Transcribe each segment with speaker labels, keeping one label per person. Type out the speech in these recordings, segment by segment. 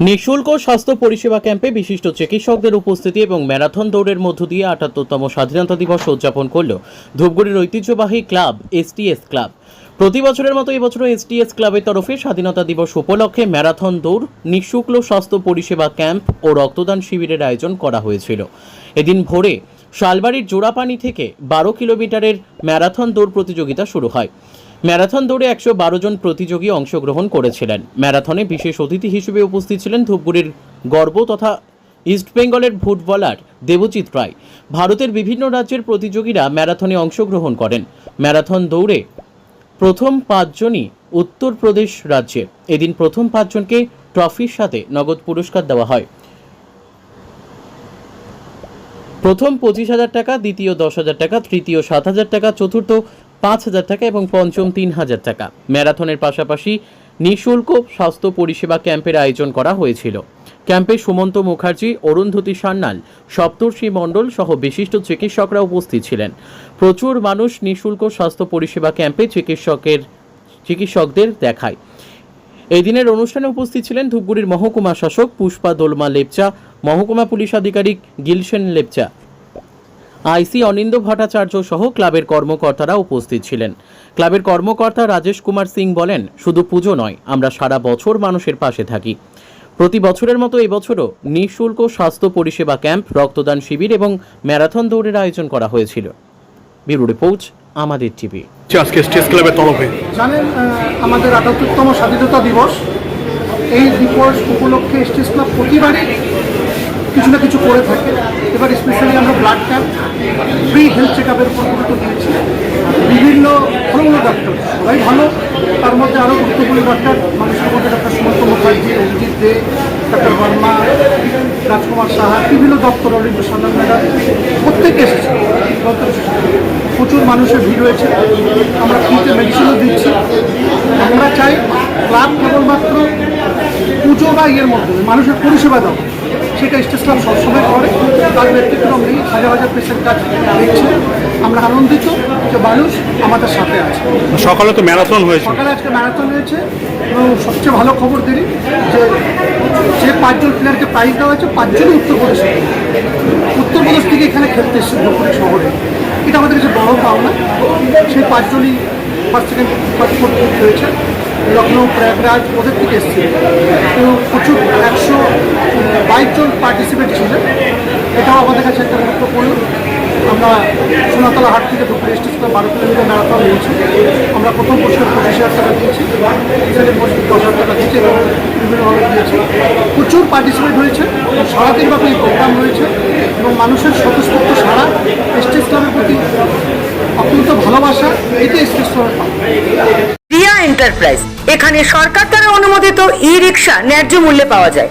Speaker 1: নিঃশুল্ক স্বাস্থ্য পরিষেবা ক্যাম্পে বিশিষ্ট চিকিৎসকদের উপস্থিতি এবং ম্যারাথন দৌড়ের মধ্য দিয়ে আটাত্তরতম স্বাধীনতা দিবস উদযাপন করল ধূপগুড়ির ঐতিহ্যবাহী ক্লাব এসটিএস ক্লাব। প্রতি বছরের মতো এবছরও এসটিএস ক্লাবের তরফে স্বাধীনতা দিবস উপলক্ষে ম্যারাথন দৌড়, নিঃশুল্ক স্বাস্থ্য পরিষেবা ক্যাম্প ও রক্তদান শিবিরের আয়োজন করা হয়েছিল। এদিন ভোরে শালবাড়ির জোড়াপানি থেকে বারো কিলোমিটারের ম্যারাথন দৌড় প্রতিযোগিতা শুরু হয়। ম্যারাথন দৌড়ে একশো বারো জন প্রতিযোগী অংশগ্রহণ করেছিলেন। ম্যারাথনে বিশেষ অতিথি হিসেবে উপস্থিত ছিলেন ধূপগুড়ির গর্ব তথা ইস্টবেঙ্গলের ফুটবলার দেবজিৎ রায়। ভারতের বিভিন্ন রাজ্যের প্রতিযোগীরা ম্যারাথনে অংশগ্রহণ করেন। ম্যারাথন দৌড়ে প্রথম পাঁচজনই উত্তরপ্রদেশ রাজ্যে। এদিন প্রথম পাঁচজনকে ট্রফির সাথে নগদ পুরস্কার দেওয়া হয়। প্রথম পঁচিশ হাজার টাকা, দ্বিতীয় দশ হাজার টাকা, তৃতীয় সাত হাজার টাকা, চতুর্থ পাঁচ হাজার টাকা এবং পঞ্চম তিন হাজার টাকা। ম্যারাথনের পাশাপাশি নিঃশুল্ক স্বাস্থ্য পরিষেবা ক্যাম্পের আয়োজন করা হয়েছিল। ক্যাম্পে সুমন্ত মুখার্জি, অরুন্ধতী সান্যাল, সপ্তর্ষি মণ্ডল সহ বিশিষ্ট চিকিৎসকরা উপস্থিত ছিলেন। প্রচুর মানুষ নিঃশুল্ক স্বাস্থ্য পরিষেবা ক্যাম্পে চিকিৎসকের চিকিৎসকদের দেখায়। এই দিনের অনুষ্ঠানে উপস্থিত ছিলেন ধূপগুড়ির মহকুমা শাসক পুষ্পা দোলমা লেপচা, মহকুমা পুলিশ আধিকারিক গিলসেন লেপচা আইসি অনিন্দ ভট্টাচার্য সহ ক্লাবের কর্মকর্তারা উপস্থিত ছিলেন। ক্লাবের কর্মকর্তা রাজেশ কুমার সিং বলেন শুধু পুজো নয় আমরা সারা বছর মানুষের পাশে থাকি। প্রতি বছরের মতো এবছরও নিঃশুল্ক স্বাস্থ্য পরিষেবা ক্যাম্প রক্তদান শিবির এবং ম্যারাথন দৌড়ের আয়োজন করা হয়েছিল। Bureau report Amader TV.
Speaker 2: আজকে স্টেট ক্লাবের তরফে।
Speaker 3: জানেন আমাদের আটাত্তরতম স্বাধীনতা দিবস এই দিবস উপলক্ষে স্টেজ ক্লাব প্রতিবারই কিছু না কিছু করে থাকে। এবার স্পেশালি আমরা blood camp free health check আপের উপর গুরুত্ব দিয়েছি। বিভিন্ন ভালো ভালো ডাক্তার সবাই ভালো। তার মধ্যে আরও গুরুত্বপূর্ণ ডাক্তার মানুষের মধ্যে ডাক্তার সুমন্ত মুখার্জি, অভিজিৎ দে ডাক্তার বর্মা, রাজকুমার সাহা, বিভিন্ন দপ্তর অরিন্দ সান্যাল ম্যাডাম প্রত্যেকে এসেছে। প্রচুর মানুষের ভিড় হয়েছে আমরা ফ্রিতে মেডিসিনও দিচ্ছি। আমরা চাই ক্লাব কেবলমাত্র পুজো বা ইয়ের মধ্যে, মানুষের পরিষেবা দেওয়া। সেটা ক্লাব সবসময় করে। তার ব্যক্তিক্রম নেই হাজার হাজার পেশেন্ট কাজ দেখছে আমরা আনন্দিত যে মানুষ আমাদের সাথে আছে।
Speaker 2: সকালে তো ম্যারাথন হয়েছে।
Speaker 3: সকালে আজকে ম্যারাথন হয়েছে এবং সবচেয়ে ভালো খবর দিই যে যে পাঁচজন প্লেয়ারকে প্রাইজ দেওয়া হয়েছে পাঁচজনই উত্তরপ্রদেশ। উত্তরপ্রদেশ থেকে এখানে খেলতে এসেছে ধূপগুড়ি শহরে এটা আমাদের কাছে বড় পাওনা। সেই পাঁচজনই ফার্স্ট সেকেন্ড ফার্স্ট ফোর্থ হয়েছে লখনৌ প্রয়াগরাজ ওদের থেকে এসেছে। তো প্রচুর একশো বাইশ জন পার্টিসিপেট ছিলেন এটাও আমাদের কাছে একটা গুরুত্বপূর্ণ। আমরা সোনাতলা হাট থেকে দুপুরে স্টেশনে বারো কিলোমিটার ম্যারাথন নিয়েছি। আমরা প্রথম পুরস্কার পঁচিশ হাজার টাকা দিয়েছি। দশ হাজার টাকা দিয়েছি এবং বিভিন্নভাবে দিয়েছি। প্রচুর পার্টিসিপেট হয়েছে। সারাদিন এই প্রোগ্রাম রয়েছে এবং মানুষের স্বতঃস্ফূর্ত সারা স্টেজ ক্লাবের প্রতি অত্যন্ত ভালোবাসা, এটাই স্টেজ ক্লাবের
Speaker 4: এন্টারপ্রাইজ, এখানে সরকার দ্বারা অনুমোদিত ই রিক্সা ন্যায্য মূল্যে পাওয়া যায়।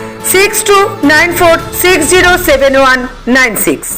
Speaker 4: six two nine four six zero seven one nine six